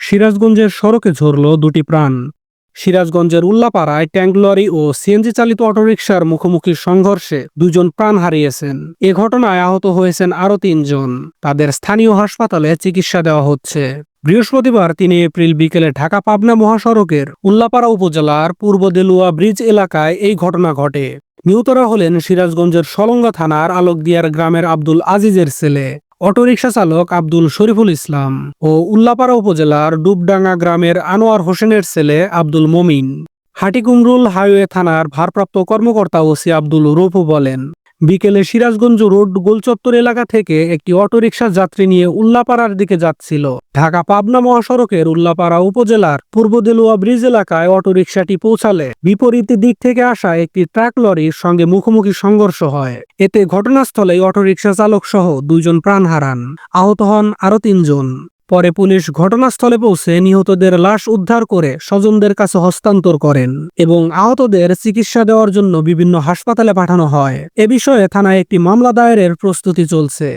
সিরাজগঞ্জের সড়কে ঝরল দুটি প্রাণ। সিরাজগঞ্জের উল্লাপাড়ায় ট্যাঙ্ক লরি ও সিএনজি চালিত অটোরিকশার মুখোমুখি সংঘর্ষে দুজন প্রাণ হারিয়েছেন। এ ঘটনায় আহত হয়েছেন আরও তিনজন। তাদের স্থানীয় হাসপাতালে চিকিৎসা দেওয়া হচ্ছে। বৃহস্পতিবার তিন এপ্রিল বিকেলে ঢাকা পাবনা মহাসড়কের উল্লাপাড়া উপজেলার পূর্ব দেলুয়া ব্রিজ এলাকায় এই ঘটনা ঘটে। নিহতরা হলেন সিরাজগঞ্জের সলঙ্গা থানার আলোকদিয়ার গ্রামের আব্দুল আজিজের ছেলে। অটোরিকশা চালক আব্দুল শরীফুল ইসলাম ও উল্লাপাড়া উপজেলার ডুবডাঙ্গা গ্রামের আনোয়ার হোসেনের ছেলে আব্দুল মমিন। হাটিকুমরুল হাইওয়ে থানার ভারপ্রাপ্ত কর্মকর্তা ওসি আব্দুল রুফু বলেন বিকেলে সিরাজগঞ্জ রোড গোলচত্বর এলাকা থেকে একটি অটোরিকশা যাত্রী নিয়ে উল্লাপাড়ার দিকে যাচ্ছিল। ঢাকা পাবনা মহাসড়কের উল্লাপাড়া উপজেলার পূর্ব দেলুয়া ব্রিজ এলাকায় অটোরিকশাটি পৌঁছালে বিপরীত দিক থেকে আসা একটি ট্রাক লরির সঙ্গে মুখোমুখি সংঘর্ষ হয়। এতে ঘটনাস্থলেই অটোরিকশা চালক সহ দুইজন প্রাণ হারান। আহত হন আরও তিনজন। পরে পুলিশ ঘটনাস্থলে পৌঁছে নিহতদের লাশ উদ্ধার করে স্বজনদের কাছে হস্তান্তর করেন এবং আহতদের চিকিৎসা দেওয়ার জন্য বিভিন্ন হাসপাতালে পাঠানো হয়। এ বিষয়ে থানায় একটি মামলা দায়েরের প্রস্তুতি চলছে।